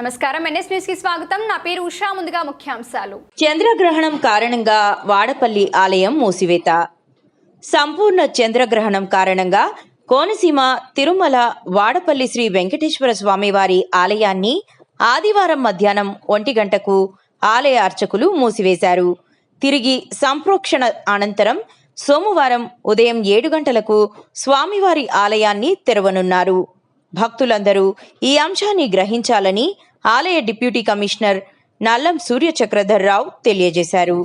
నమస్కారం. ఎన్ఎస్ న్యూస్కి స్వాగతం. నా పేరు ఉషా. ముందుగా ముఖ్యాంశాలు. చంద్రగ్రహణం కారణంగా వాడపల్లి ఆలయం మూసివేత. సంపూర్ణ చంద్రగ్రహణం కారణంగా కోనసీమ తిరుమల వాడపల్లి శ్రీ వెంకటేశ్వర స్వామివారి ఆలయాన్ని ఆదివారం మధ్యాహ్నం ఒంటి గంటకు ఆలయ అర్చకులు మూసివేశారు. తిరిగి సంప్రోక్షణ అనంతరం సోమవారం ఉదయం ఏడు గంటలకు స్వామివారి ఆలయాన్ని తెరవనున్నారు. భక్తులందరూ ఈ అంశాన్ని గ్రహించాలని ఆలయ డిప్యూటీ కమిషనర్ నల్లం సూర్య రావు తెలియజేశారు.